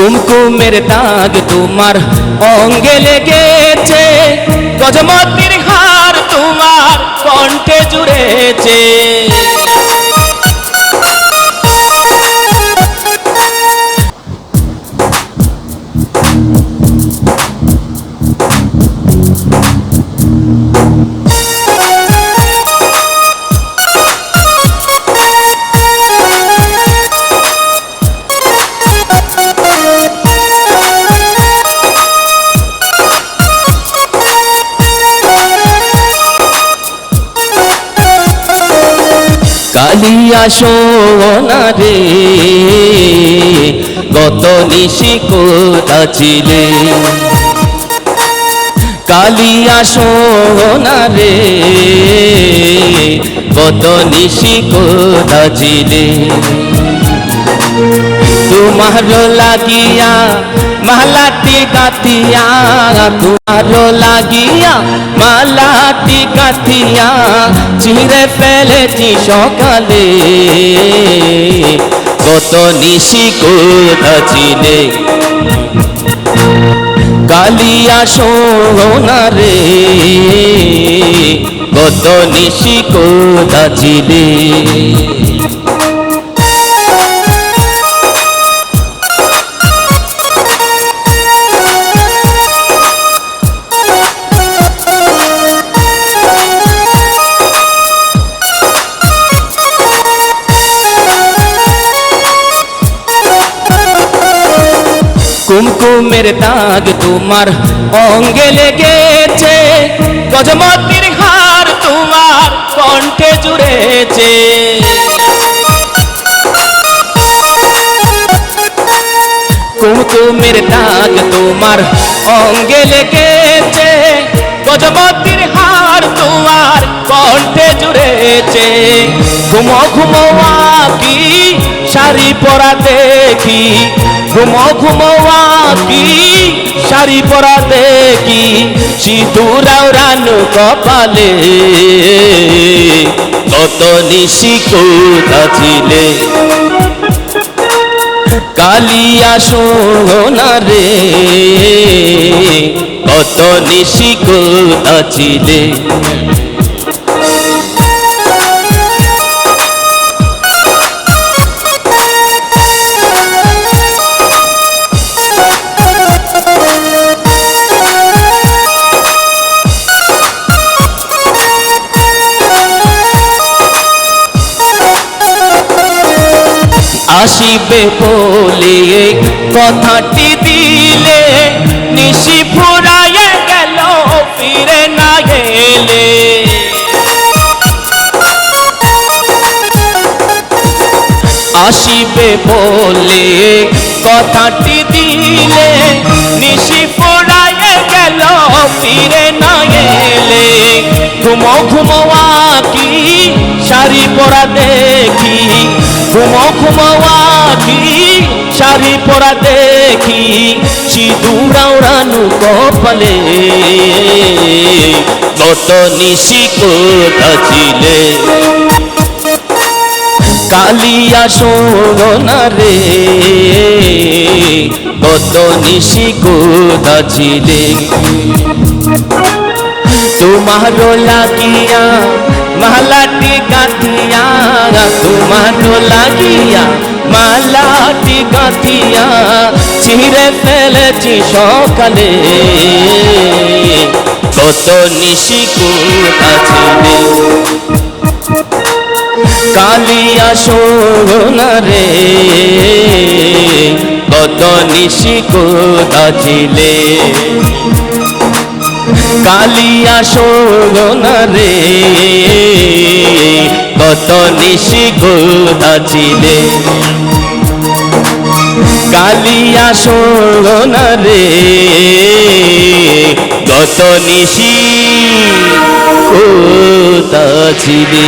কুমকুমের দাগ তোমার অঙ্গে লেগেছে। গজমতির হার তোমার কণ্ঠে জুড়েছে। কালিয়া সোনা রে গত নিশি কোথা ছিলে? কালিয়া সোনা রে গত নিশি কোথা ছিলে? তোমার লাগিয়া মালাটি কাতিয়া তোমার লাগিয়া মালাটি কাতিয়া চিরে ফেলেছি সকালে কত নিশি কোথা কালিয়া সোনা রে কত নিশি কোথা কুমকুমের দাগ তোমার অঙ্গে লেগেছে গজমতির হার তোমার কণ্ঠে জুড়েছে কুমকুমের দাগ তোমার অঙ্গে লেগেছে গজমতির হার তোমার কণ্ঠে জুড়েছে ঘুমো ঘুমো কি শাড়ি পরা দেখি, ঘুমো ঘুমো কি শাড়ি পরা দেখি, সিঁদুরাও রানু কপালে। কত নিশি কোথা ছিলে? কালিয়া সোনা রে, কত নিশি কোথা ছিলে? আসিবে বলে কথাটি দিলে, নিশি ফুরাইয়ে গেল, ফিরে না গেলে। আসিবে বলে কথাটি দিলে, নিশি ফুরাইয়ে গেল, ফিরে না গেলে। ঘুমো ঘুমো কি শাড়ি পরা দেখি ঘুমো ঘুমো কি শাড়ি পরা দেখি সিঁদুরাও রানু কপালে। কত নিশি কোথা কালিয়া সোনা রে কত নিশি কোথা ছিলে তোমার লাগিয়া মালাটি গাঁথিয়া তোমার লাগিয়া মালাটি গাঁথিয়া ছিঁড়ে ফেলেছি সকালে কত নিশি কোথা কালিয়া সোনা রে কত নিশি কোথা ছিলে কালিয়া সোনা রে কত নিশি ছিলে কালিয়া সোনা রে কত নিশি ছিলে